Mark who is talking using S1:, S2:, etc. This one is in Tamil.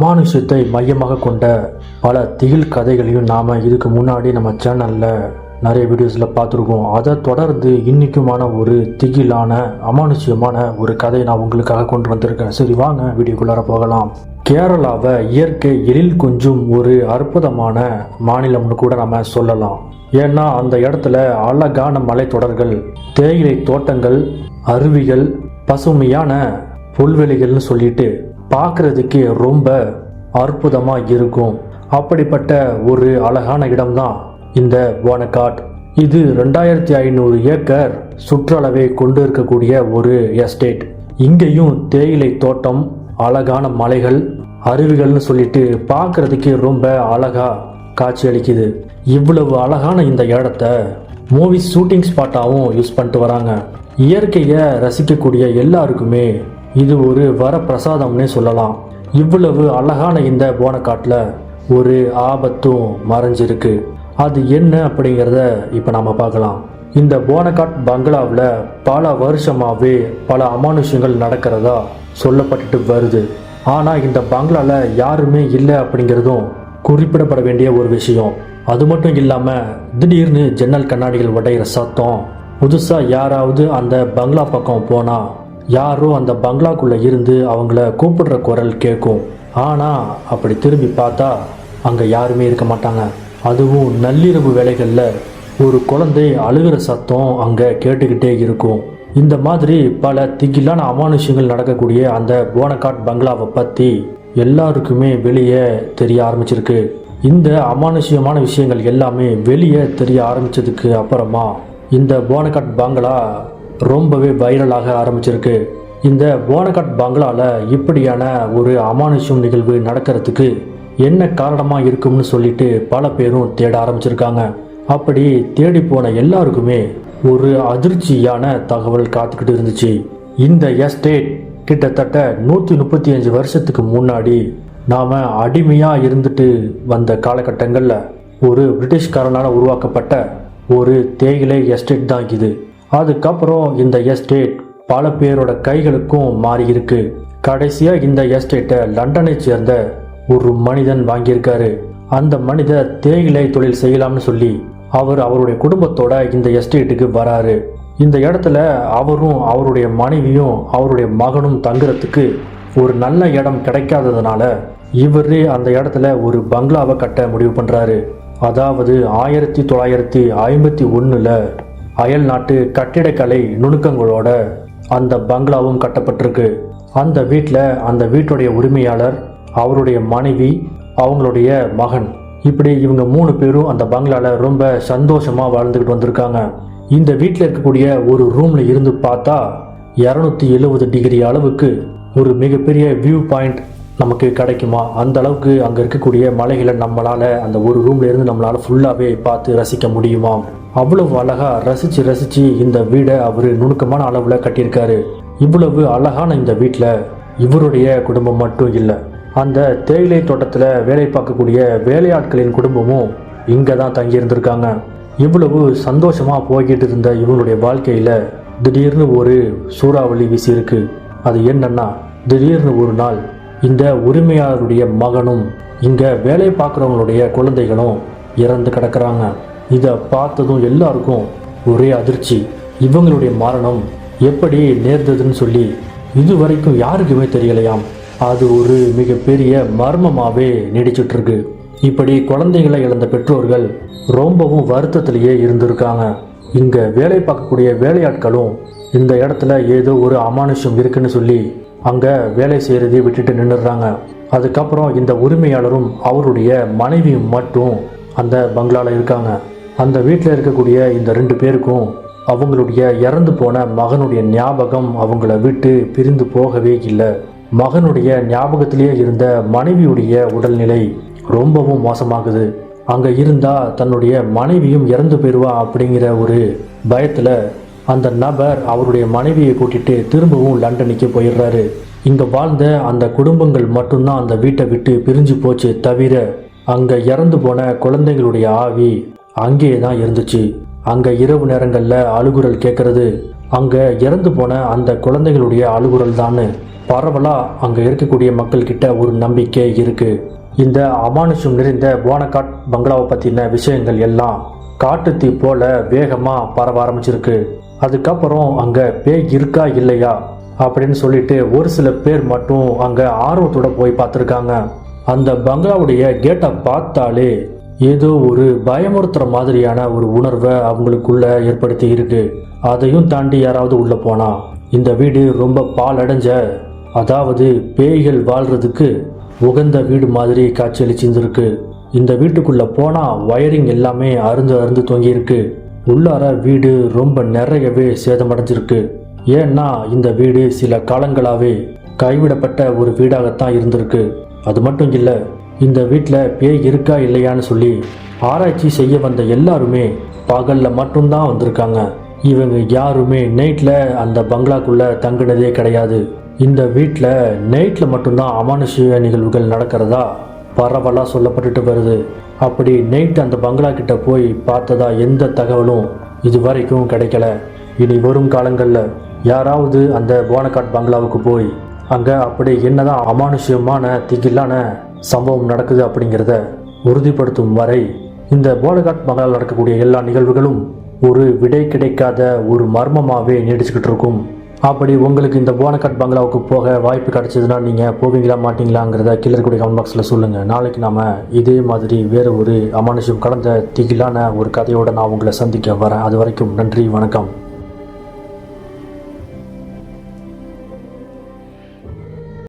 S1: அமானுஷத்தை மையமாக கொண்ட பல திகில் கதைகளையும் நாம் இதுக்கு முன்னாடி நம்ம சேனலில் நிறைய வீடியோஸில் பார்த்துருக்கோம். அதை தொடர்ந்து இன்றைக்குமான ஒரு திகிலான அமானுஷ்யமான ஒரு கதையை நான் உங்களுக்காக கொண்டு வந்திருக்கேன். சரி வாங்க வீடியோக்குள்ளார போகலாம். கேரளாவை இயற்கை எழில் கொஞ்சம் ஒரு அற்புதமான மாநிலம்னு கூட நம்ம சொல்லலாம். ஏன்னா அந்த இடத்துல அழகான மலைத்தொடர்கள் தேயிலை தோட்டங்கள் அருவிகள் பசுமையான புல்வெளிகள்னு சொல்லிட்டு பார்க்குறதுக்கே ரொம்ப அற்புதமாக இருக்கும். அப்படிப்பட்ட ஒரு அழகான இடம்தான் இந்த வானக்காட். இது ரெண்டாயிரத்தி ஐநூறு ஏக்கர் சுற்றளவை கொண்டு இருக்கக்கூடிய ஒரு எஸ்டேட். இங்கேயும் தேயிலை தோட்டம் அழகான மலைகள் அருவிகள்னு சொல்லிட்டு பார்க்கறதுக்கே ரொம்ப அழகா காட்சி அளிக்குது. இவ்வளவு அழகான இந்த இடத்த மூவி ஷூட்டிங் ஸ்பாட்டாகவும் யூஸ் பண்ணிட்டு வராங்க. இயற்கையை ரசிக்கக்கூடிய எல்லாருக்குமே இது ஒரு வரப்பிரசாதம்னே சொல்லலாம். இவ்வளவு அழகான இந்த போனக்காட்டில் ஒரு ஆபத்தும் மறைஞ்சிருக்கு. அது என்ன அப்படிங்கிறத இப்போ நாம் பார்க்கலாம். இந்த போனகாட் பங்களாவில் பல வருஷமாகவே பல அமானுஷ்யங்கள் நடக்கிறதா சொல்லப்பட்டுட்டு வருது. ஆனால் இந்த பங்களாவில் யாருமே இல்லை அப்படிங்கிறதும் குறிப்பிடப்பட வேண்டிய ஒரு விஷயம். அது மட்டும் இல்லாமல் திடீர்னு ஜன்னல் கண்ணாடிகள் உடையிற சத்தம் புதுசாக யாராவது அந்த பங்களா பக்கம் போனால் யாரோ அந்த பங்களாக்குள்ளே இருந்து அவங்கள கூப்பிடுற குரல் கேட்கும். ஆனால் அப்படி திரும்பி பார்த்தா அங்கே யாருமே இருக்க மாட்டாங்க. அதுவும் நள்ளிரவு வேலைகளில் ஒரு குழந்தை அழுகிற சத்தம் அங்கே கேட்டுக்கிட்டே இருக்கும். இந்த மாதிரி பல திகிலான அமானுஷங்கள் நடக்கக்கூடிய அந்த போனகாட் பங்களாவை பற்றி எல்லாருக்குமே வெளியே தெரிய ஆரம்பிச்சிருக்கு. இந்த அமானுஷ்யமான விஷயங்கள் எல்லாமே வெளியே தெரிய ஆரம்பித்ததுக்கு அப்புறமா இந்த போனகாட் பங்களா ரொம்பவே வைரலாக ஆரம்பிச்சிருக்கு. இந்த போனகாட் பங்களாவில் இப்படியான ஒரு அமானுஷ்யம் நிகழ்வு நடக்கிறதுக்கு என்ன காரணமாக இருக்கும்னு சொல்லிட்டு பல பேரும் தேட ஆரம்பிச்சிருக்காங்க. அப்படி தேடி போன எல்லாருக்குமே ஒரு அதிர்ச்சியான தகவல் காத்துக்கிட்டு இருந்துச்சு. இந்த எஸ்டேட் கிட்டத்தட்ட நூற்றி முப்பத்தி அஞ்சு வருஷத்துக்கு முன்னாடி நாம் அடிமையாக இருந்துட்டு வந்த காலகட்டங்களில் ஒரு பிரிட்டிஷ்காரனால் உருவாக்கப்பட்ட ஒரு தேயிலை எஸ்டேட் தான் இது. அதுக்கப்புறம் இந்த எஸ்டேட் பல பேரோட கைகளுக்கும் மாறி இருக்கு கடைசியாக இந்த எஸ்டேட்டை லண்டனை சேர்ந்த ஒரு மனிதன் வாங்கியிருக்காரு. அந்த மனிதர் தேயிலை தொழில் செய்யலாம்னு சொல்லி அவர் அவருடைய குடும்பத்தோட இந்த எஸ்டேட்டுக்கு வராரு. இந்த இடத்துல அவரும் அவருடைய மனைவியும் அவருடைய மகனும் தங்குறதுக்கு ஒரு நல்ல இடம் கிடைக்காததுனால இவரே அந்த இடத்துல ஒரு பங்களாவை கட்ட முடிவு பண்றாரு. அதாவது ஆயிரத்தி தொள்ளாயிரத்தி ஐம்பத்தி ஒன்றில் அயல் நாட்டு கட்டிடக்கலை நுணுக்கங்களோட அந்த பங்களாவும் கட்டப்பட்டிருக்கு. அந்த வீட்டில் அந்த வீட்டுடைய உரிமையாளர் அவருடைய மனைவி அவங்களுடைய மகன். இப்படி இவங்க மூணு பேரும் அந்த பங்களால ரொம்ப சந்தோஷமா வாழ்ந்துக்கிட்டு வந்திருக்காங்க. இந்த வீட்டில் இருக்கக்கூடிய ஒரு ரூம்ல இருந்து பார்த்தா இரநூத்தி எழுபது டிகிரி அளவுக்கு ஒரு மிகப்பெரிய வியூ பாயிண்ட் நமக்கு கிடைக்குமா? அந்த அளவுக்கு அங்கே இருக்கக்கூடிய மலைகளை நம்மளால் அந்த ஒரு ரூம்ல இருந்து நம்மளால் ஃபுல்லாகவே பார்த்து ரசிக்க முடியுமா? அவ்வளவு அழகாக ரசித்து ரசித்து இந்த வீடை அவர் நுணுக்கமான அளவில் கட்டியிருக்காரு. இவ்வளவு அழகான இந்த வீட்டில் இவருடைய குடும்பம் மட்டும் இல்லை அந்த தேயிலை தோட்டத்தில் வேலை பார்க்கக்கூடிய வேலையாட்களின் குடும்பமும் இங்கே தான் தங்கியிருந்திருக்காங்க. இவ்வளவு சந்தோஷமாக போய்கிட்டு இருந்த இவங்களுடைய வாழ்க்கையில் திடீர்னு ஒரு சூறாவளி வீசியிருக்கு. அது என்னன்னா திடீர்னு ஒரு நாள் இந்த உரிமையாளருடைய மகனும் இங்கே வேலை பார்க்குறவங்களுடைய குழந்தைகளும் இறந்து கிடக்கிறாங்க. இதை பார்த்ததும் எல்லாருக்கும் ஒரே அதிர்ச்சி. இவங்களுடைய மரணம் எப்படி நேர்ந்ததுன்னு சொல்லி இதுவரைக்கும் யாருக்குமே தெரியலையாம். அது ஒரு மிகப்பெரிய மர்மமாகவே நீடிச்சிட்டுருக்கு இப்படி குழந்தைகளை இழந்த பெற்றோர்கள் ரொம்பவும் வருத்தத்திலேயே இருந்திருக்காங்க. இங்கே வேலை பார்க்கக்கூடிய வேலையாட்களும் இந்த இடத்துல ஏதோ ஒரு அமானுஷம் இருக்குன்னு சொல்லி அங்கே வேலை செய்கிறதே விட்டுட்டு நின்றுடுறாங்க அதுக்கப்புறம் இந்த உரிமையாளரும் அவருடைய மனைவியும் மட்டும் அந்த பங்களாவில் இருக்காங்க. அந்த வீட்டில் இருக்கக்கூடிய இந்த ரெண்டு பேருக்கும் அவங்களுடைய இறந்து போன மகனுடைய ஞாபகம் அவங்கள விட்டு பிரிந்து போகவே இல்லை. மகனுடைய ஞாபகத்திலேயே இருந்த மனைவியுடைய உடல்நிலை ரொம்பவும் மோசமாகுது. அங்கே இருந்தால் தன்னுடைய மனைவியும் இறந்து போயிடுவா அப்படிங்கிற ஒரு பயத்தில் அந்த நபர் அவருடைய மனைவியை கூட்டிட்டு திரும்பவும் லண்டனுக்கு போயிடுறாரு. இங்கே வாழ்ந்த அந்த குடும்பங்கள் மட்டும்தான் அந்த வீட்டை விட்டு பிரிஞ்சு போச்சு தவிர அங்கே இறந்து போன குழந்தைங்களுடைய ஆவி அங்கேயே தான் இருந்துச்சு. அங்கே இரவு நேரங்களில் அழுகுரல் கேட்கறது அங்கே இறந்து போன அந்த குழந்தைகளுடைய அழுகுரல் தான் பரவலாக அங்கே இருக்கக்கூடிய மக்கள்கிட்ட ஒரு நம்பிக்கை இருக்குது இந்த அமானுஷம் நிறைந்த போனகாட் பங்களாவை பற்றின விஷயங்கள் எல்லாம் காட்டுத்தீ போல வேகமாக பரவ ஆரம்பிச்சிருக்கு. அதுக்கப்புறம் அங்கே பேய் இருக்கா இல்லையா அப்படின்னு சொல்லிட்டு ஒரு சில பேர் மட்டும் அங்கே ஆர்வத்தோட போய் பார்த்துருக்காங்க. அந்த பங்களாவுடைய கேட்டை பார்த்தாலே ஏதோ ஒரு பயமுறுத்துற மாதிரியான ஒரு உணர்வை அவங்களுக்குள்ள ஏற்படுத்தி இருக்கு. அதையும் தாண்டி யாராவது உள்ள போனா இந்த வீடு ரொம்ப பாலடைஞ்ச அதாவது பேய்கள் வாழ்றதுக்கு உகந்த வீடு மாதிரி காட்சியளிச்சிருந்துருக்கு. இந்த வீட்டுக்குள்ள போனா வயரிங் எல்லாமே அருந்து அருந்து தொங்கியிருக்கு. உள்ளார வீடு ரொம்ப நிறையவே சேதமடைஞ்சிருக்கு. ஏன்னா இந்த வீடு சில காலங்களாவே கைவிடப்பட்ட ஒரு வீடாகத்தான் இருந்திருக்கு. அது மட்டும் இல்லை இந்த வீட்டில் பேய் இருக்கா இல்லையான்னு சொல்லி ஆராய்ச்சி செய்ய வந்த எல்லாருமே பகலில் மட்டும்தான் வந்திருக்காங்க. இவங்க யாருமே நைட்டில் அந்த பங்களாக்குள்ளே தங்குனதே கிடையாது. இந்த வீட்டில் நைட்டில் மட்டும்தான் அமானுஷ்ய நிகழ்வுகள் நடக்கிறதா பரவலாக சொல்லப்பட்டுட்டு வருது. அப்படி நைட் அந்த பங்களா கிட்ட போய் பார்த்ததா எந்த தகவலும் இது வரைக்கும் கிடைக்கல. இனி வரும் காலங்களில் யாராவது அந்த போனகாட் பங்களாவுக்கு போய் அங்கே அப்படி என்னதான் அமானுஷ்யமான திகிலான சம்பவம் நடக்குது அப்படிங்கிறத உறுதிப்படுத்தும் வரை இந்த போனகாட் பங்களாவில் நடக்கக்கூடிய எல்லா நிகழ்வுகளும் ஒரு விடை கிடைக்காத ஒரு மர்மமாகவே நீடிச்சுக்கிட்டு இருக்கும். அப்படி உங்களுக்கு இந்த போனகாட் பங்களாவுக்கு போக வாய்ப்பு கிடைச்சதுன்னா நீங்கள் போவீங்களா மாட்டீங்களாங்கிறத கீழே இருக்கக்கூடிய கமெண்ட் பாக்ஸில் சொல்லுங்கள் நாளைக்கு நாம் இதே மாதிரி வேறு ஒரு அமானுஷம் கலந்த திகிலான ஒரு கதையோடு நான் உங்களை சந்திக்க வரேன். அது வரைக்கும் நன்றி வணக்கம்.